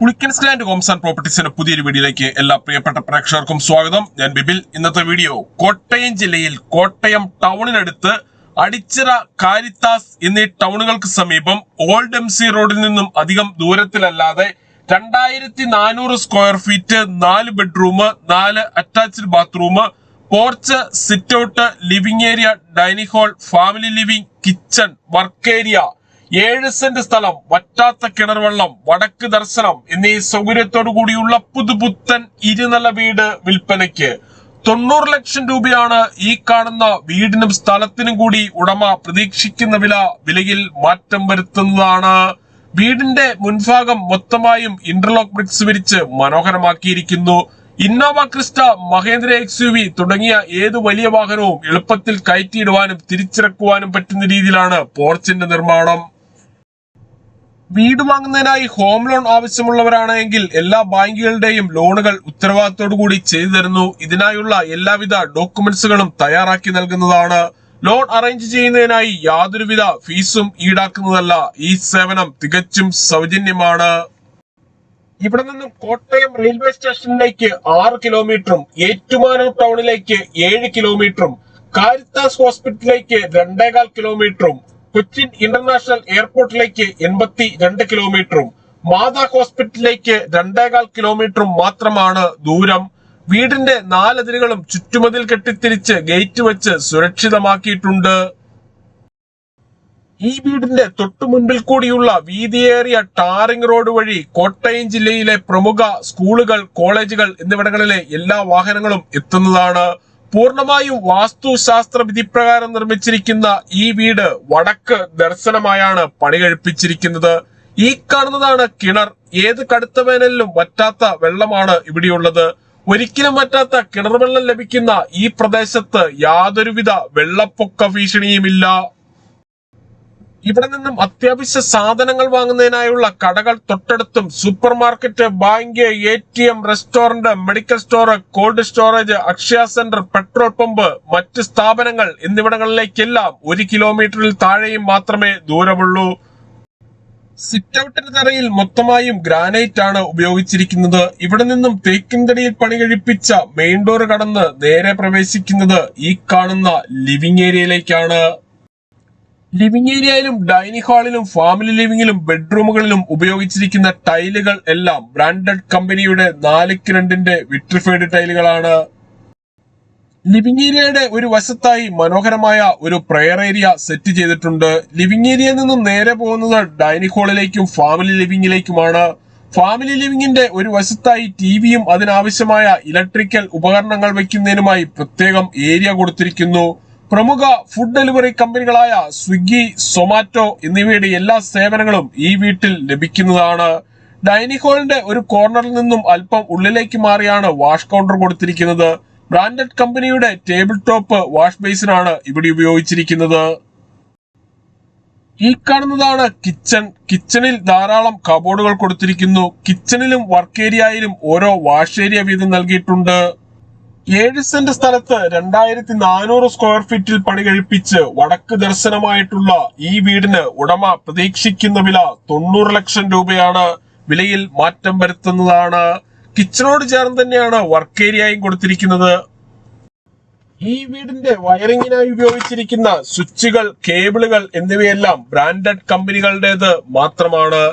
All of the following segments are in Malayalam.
പുളിക്കൻസ് ഹോംസ് ആൻഡ് പ്രോപ്പർട്ടീസിന്റെ പുതിയൊരു വീഡിയോയിലേക്ക് എല്ലാ പ്രിയപ്പെട്ട പ്രേക്ഷകർക്കും സ്വാഗതം. ഞാൻ ബിബിൽ ഇന്നത്തെ വീഡിയോ കോട്ടയം ജില്ലയിൽ കോട്ടയം ടൗണിനടുത്ത് അടിച്ചിറ കാരിത്താസ് എന്നീ ടൗണുകൾക്ക് സമീപം ഓൾഡ് എം സി റോഡിൽ നിന്നും അധികം ദൂരത്തിലല്ലാതെ രണ്ടായിരത്തി നാനൂറ് സ്ക്വയർ ഫീറ്റ് നാല് ബെഡ്റൂം നാല് attached bathroom porch sit out living area dining hall family living kitchen work area ഏഴ് സെന്റ് സ്ഥലം വറ്റാത്ത കിണർ വെള്ളം വടക്ക് ദർശനം എന്നീ സൗകര്യത്തോടു കൂടിയുള്ള പുതുപുത്തൻ ഇരുനില വീട് വിൽപ്പനയ്ക്ക് തൊണ്ണൂറ് ലക്ഷം രൂപയാണ് ഈ കാണുന്ന വീടിനും സ്ഥലത്തിനും കൂടി ഉടമ പ്രതീക്ഷിക്കുന്ന വില വിലയിൽ മാറ്റം വരുത്തുന്നതാണ്. വീടിന്റെ മുൻഭാഗം മൊത്തമായും ഇന്റർലോക്ക് ബ്രിക്സ് വിരിച്ച് മനോഹരമാക്കിയിരിക്കുന്നു. Innova Crysta Mahindra X U V തുടങ്ങിയ ഏത് വലിയ വാഹനവും എളുപ്പത്തിൽ കയറ്റിയിടുവാനും തിരിച്ചിറക്കുവാനും പറ്റുന്ന രീതിയിലാണ് പോർച്ചിന്റെ നിർമ്മാണം. വീട് വാങ്ങുന്നതിനായി ഹോം ലോൺ ആവശ്യമുള്ളവരാണെങ്കിൽ എല്ലാ ബാങ്കുകളുടെയും ലോണുകൾ ഉത്തരവാദിത്തോടു കൂടി ചെയ്തു തരുന്നു. ഇതിനായുള്ള എല്ലാവിധ ഡോക്യുമെന്റ്സുകളും തയ്യാറാക്കി നൽകുന്നതാണ്. ലോൺ അറേഞ്ച് ചെയ്യുന്നതിനായി യാതൊരുവിധ ഫീസും ഈടാക്കുന്നതല്ല. ഈ സേവനം തികച്ചും സൗജന്യമാണ്. ഇവിടെ നിന്നും കോട്ടയം റെയിൽവേ സ്റ്റേഷനിലേക്ക് ആറ് കിലോമീറ്ററും ഏറ്റുമാനൂർ ടൗണിലേക്ക് ഏഴ് കിലോമീറ്ററും കാരിത്താസ് ഹോസ്പിറ്റലിലേക്ക് രണ്ടേകാൽ കിലോമീറ്ററും കൊച്ചിൻ ഇന്റർനാഷണൽ എയർപോർട്ടിലേക്ക് എൺപത്തി രണ്ട് കിലോമീറ്ററും മാതാ ഹോസ്പിറ്റലിലേക്ക് രണ്ടേകാൽ കിലോമീറ്ററും മാത്രമാണ് ദൂരം. വീടിന്റെ നാലതിരുകളും ചുറ്റുമതിൽ കെട്ടിത്തിരിച്ച് ഗേറ്റ് വെച്ച് സുരക്ഷിതമാക്കിയിട്ടുണ്ട്. ഈ വീടിന്റെ തൊട്ടു മുൻപിൽ കൂടിയുള്ള വീതിയേറിയ ടാറിംഗ് റോഡ് വഴി കോട്ടയം ജില്ലയിലെ പ്രമുഖ സ്കൂളുകൾ കോളേജുകൾ എന്നിവിടങ്ങളിലെ എല്ലാ വാഹനങ്ങളും എത്തുന്നതാണ്. പൂർണമായും വാസ്തുശാസ്ത്ര വിധിപ്രകാരം നിർമ്മിച്ചിരിക്കുന്ന ഈ വീട് വടക്ക് ദർശനമായാണ് പണി കഴിപ്പിച്ചിരിക്കുന്നത് ഈ കാണുന്നതാണ് കിണർ. ഏത് കടുത്ത വേനലിലും വറ്റാത്ത വെള്ളമാണ് ഇവിടെയുള്ളത്. ഒരിക്കലും വറ്റാത്ത കിണർ വെള്ളം ലഭിക്കുന്ന ഈ പ്രദേശത്ത് യാതൊരുവിധ വെള്ളപ്പൊക്ക ഭീഷണിയുമില്ല. ഇവിടെ നിന്നും അത്യാവശ്യ സാധനങ്ങൾ വാങ്ങുന്നതിനായുള്ള കടകൾ തൊട്ടടുത്തും supermarket bank A T M restaurant medical store cold storage Akshaya centre petrol pump മറ്റ് സ്ഥാപനങ്ങൾ എന്നിവിടങ്ങളിലേക്കെല്ലാം ഒരു കിലോമീറ്ററിൽ താഴെയും മാത്രമേ ദൂരമുള്ളൂ. സിറ്റ് ഔട്ടിന് തറയിൽ മൊത്തമായും ഗ്രാനൈറ്റ് ആണ് ഉപയോഗിച്ചിരിക്കുന്നത്. ഇവിടെ നിന്നും തേക്കിൻതടിയിൽ പണി കഴിപ്പിച്ച മെയിൻ ഡോർ കടന്ന് നേരെ പ്രവേശിക്കുന്നത് ഈ കാണുന്ന ലിവിംഗ് ഏരിയയിലേക്കാണ്. ലിവിംഗ് ഏരിയയിലും ഡൈനിങ് ഹാളിലും ഫാമിലി ലിവിംഗിലും ബെഡ്റൂമുകളിലും ഉപയോഗിച്ചിരിക്കുന്ന ടൈലുകൾ എല്ലാം ബ്രാൻഡഡ് കമ്പനിയുടെ നാലുക്ക് രണ്ടിന്റെ വിട്രിഫൈഡ് ടൈലുകളാണ് ലിവിംഗ് ഏരിയയുടെ ഒരു വശത്തായി മനോഹരമായ ഒരു പ്രെയർ ഏരിയ സെറ്റ് ചെയ്തിട്ടുണ്ട്. ലിവിംഗ് ഏരിയയിൽ നിന്നും നേരെ പോകുന്നത് ഡൈനിങ് ഹാളിലേക്കും ഫാമിലി ലിവിംഗിലേക്കുമാണ് ഫാമിലി ലിവിംഗിന്റെ ഒരു വശത്തായി ടിവിയും അതിനാവശ്യമായ ഇലക്ട്രിക്കൽ ഉപകരണങ്ങൾ വയ്ക്കുന്നതിനുമായി പ്രത്യേകം ഏരിയ കൊടുത്തിരിക്കുന്നു. പ്രമുഖ ഫുഡ് ഡെലിവറി കമ്പനികളായ സ്വിഗ്ഗി സൊമാറ്റോ എന്നിവയുടെ എല്ലാ സേവനങ്ങളും ഈ വീട്ടിൽ ലഭിക്കുന്നതാണ്. ഡൈനിങ് ഹാളിന്റെ ഒരു കോർണറിൽ നിന്നും അല്പം ഉള്ളിലേക്ക് മാറിയാണ് വാഷ് കൗണ്ടർ കൊടുത്തിരിക്കുന്നത്. ബ്രാൻഡഡ് കമ്പനിയുടെ ടേബിൾ ടോപ്പ് വാഷ് ബേസിനാണ് ഇവിടെ ഉപയോഗിച്ചിരിക്കുന്നത്. ഈ കാണുന്നതാണ് കിച്ചൺ. കിച്ചണിൽ ധാരാളം കബോർഡുകൾ കൊടുത്തിരിക്കുന്നു. കിച്ചണിലും വർക്ക് ഏരിയയിലും ഓരോ വാഷ് ഏരിയ വീതം നൽകിയിട്ടുണ്ട്. ഏഴ് സെന്റ് സ്ഥലത്ത് രണ്ടായിരത്തി നാനൂറ് സ്ക്വയർ ഫീറ്റിൽ പണി കഴിപ്പിച്ച് വടക്ക് ദർശനമായിട്ടുള്ള ഈ വീടിന് ഉടമ പ്രതീക്ഷിക്കുന്ന വില തൊണ്ണൂറ് ലക്ഷം രൂപയാണ്. വിലയിൽ മാറ്റം വരുത്തുന്നതാണ്. കിച്ചണോട് ചേർന്ന് തന്നെയാണ് വർക്ക് ഏരിയയും കൊടുത്തിരിക്കുന്നത്. ഈ വീടിന്റെ വയറിങ്ങിനായി ഉപയോഗിച്ചിരിക്കുന്ന സ്വിച്ചുകൾ കേബിളുകൾ എന്നിവയെല്ലാം ബ്രാൻഡഡ് കമ്പനികളുടേത് മാത്രമാണ്.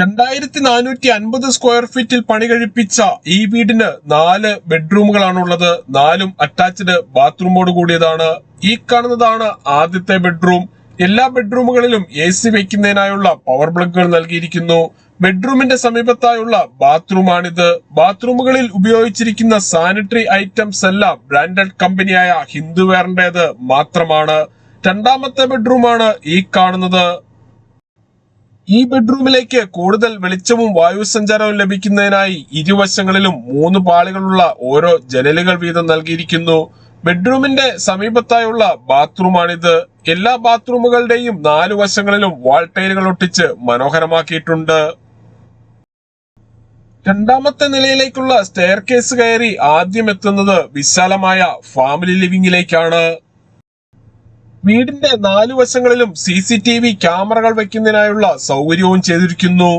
രണ്ടായിരത്തി നാനൂറ്റി അൻപത് സ്ക്വയർ ഫീറ്റിൽ പണി കഴിപ്പിച്ച ഈ വീടിന് നാല് ബെഡ്റൂമുകളാണുള്ളത്. നാലും അറ്റാച്ച്ഡ് ബാത്റൂമോട് കൂടിയതാണ്. ഈ കാണുന്നതാണ് ആദ്യത്തെ ബെഡ്റൂം. എല്ലാ ബെഡ്റൂമുകളിലും എ സി വയ്ക്കുന്നതിനായുള്ള പവർ പ്ലഗുകൾ നൽകിയിരിക്കുന്നു. ബെഡ്റൂമിന്റെ സമീപത്തായുള്ള ബാത്റൂമാണിത്. ബാത്റൂമുകളിൽ ഉപയോഗിച്ചിരിക്കുന്ന സാനിറ്ററി ഐറ്റംസ് എല്ലാം ബ്രാൻഡഡ് കമ്പനിയായ ഹിന്ദുവെയറിന്റേത് മാത്രമാണ്. രണ്ടാമത്തെ ബെഡ്റൂമാണ് ഈ കാണുന്നത്. ഈ ബെഡ്റൂമിലേക്ക് കൂടുതൽ വെളിച്ചവും വായു സഞ്ചാരവും ലഭിക്കുന്നതിനായി ഇരുവശങ്ങളിലും മൂന്ന് പാളികളുള്ള ഓരോ ജനലുകൾ വീതം നൽകിയിരിക്കുന്നു. ബെഡ്റൂമിന്റെ സമീപത്തായുള്ള ബാത്റൂമാണിത്. എല്ലാ ബാത്റൂമുകളുടെയും നാലു വശങ്ങളിലും വാൾ ടൈലുകൾ ഒട്ടിച്ച് മനോഹരമാക്കിയിട്ടുണ്ട്. രണ്ടാമത്തെ നിലയിലേക്കുള്ള സ്റ്റെയർ കേസ് കയറി ആദ്യം എത്തുന്നത് വിശാലമായ ഫാമിലി ലിവിംഗിലേക്കാണ് വീടിന്റെ നാലു വശങ്ങളിലും സി സി ടി വി ക്യാമറകൾ വയ്ക്കുന്നതിനായുള്ള സൗകര്യവും ചെയ്തിരിക്കുന്നു.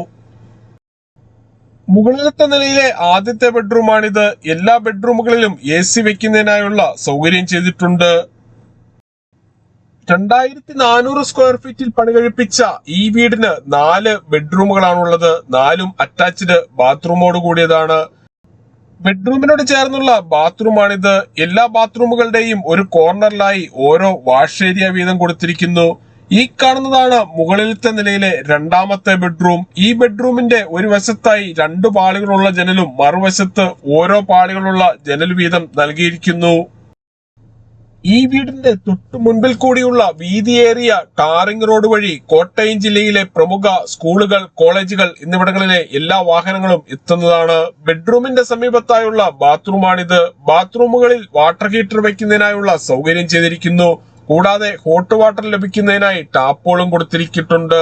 മുകളിലത്തെ നിലയിലെ ആദ്യത്തെ ബെഡ്റൂമാണിത്. എല്ലാ ബെഡ്റൂമുകളിലും എ സി വെക്കുന്നതിനായുള്ള സൗകര്യം ചെയ്തിട്ടുണ്ട്. രണ്ടായിരത്തി നാനൂറ് സ്ക്വയർ ഫീറ്റിൽ പണി കഴിപ്പിച്ച ഈ വീടിന് നാല് ബെഡ്റൂമുകളാണുള്ളത്. നാലും അറ്റാച്ച്ഡ് ബാത്റൂമോട് കൂടിയതാണ്. ബെഡ്റൂമിനോട് ചേർന്നുള്ള ബാത്റൂമാണിത്. എല്ലാ ബാത്റൂമുകളുടെയും ഒരു കോർണറിലായി ഓരോ വാഷ് ഏരിയ വീതം കൊടുത്തിരിക്കുന്നു. ഈ കാണുന്നതാണ് മുകളിലത്തെ നിലയിലെ രണ്ടാമത്തെ ബെഡ്റൂം. ഈ ബെഡ്റൂമിന്റെ ഒരു വശത്തായി രണ്ടു പാളികളുള്ള ജനലും മറുവശത്ത് ഓരോ പാളികളുള്ള ജനൽ വീതം നൽകിയിരിക്കുന്നു. ഈ വീടിന്റെ തൊട്ടു മുൻപിൽ കൂടിയുള്ള വീതിയേറിയ ടാറിംഗ് റോഡ് വഴി കോട്ടയം ജില്ലയിലെ പ്രമുഖ സ്കൂളുകൾ കോളേജുകൾ എന്നിവിടങ്ങളിലെ എല്ലാ വാഹനങ്ങളും എത്തുന്നതാണ്. ബെഡ്റൂമിന്റെ സമീപത്തായുള്ള ബാത്റൂമാണിത്. ബാത്റൂമുകളിൽ വാട്ടർ ഹീറ്റർ വയ്ക്കുന്നതിനായുള്ള സൗകര്യം ചെയ്തിരിക്കുന്നു. കൂടാതെ ഹോട്ട് വാട്ടർ ലഭിക്കുന്നതിനായി ടാപ്പുകളും കൊടുത്തിരിച്ചിട്ടുണ്ട്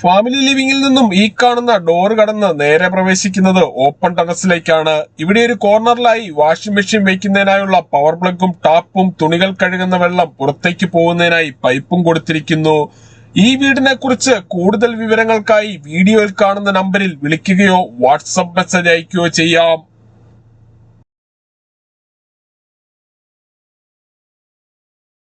ഫാമിലി ലിവിംഗിൽ നിന്നും ഈ കാണുന്ന ഡോർ കടന്ന് നേരെ പ്രവേശിക്കുന്നത് ഓപ്പൺ ടെറസിലേക്കാണ് ഇവിടെ ഒരു കോർണറിലായി വാഷിംഗ് മെഷീൻ വയ്ക്കുന്നതിനായുള്ള പവർ പ്ലഗും ടാപ്പും തുണികൾ കഴുകുന്ന വെള്ളം പുറത്തേക്ക് പോകുന്നതിനായി പൈപ്പും കൊടുത്തിരിക്കുന്നു. ഈ വീടിനെ കുറിച്ച് കൂടുതൽ വിവരങ്ങൾക്കായി വീഡിയോയിൽ കാണുന്ന നമ്പറിൽ വിളിക്കുകയോ വാട്സപ്പ് മെസ്സേജ് അയക്കുകയോ ചെയ്യാം.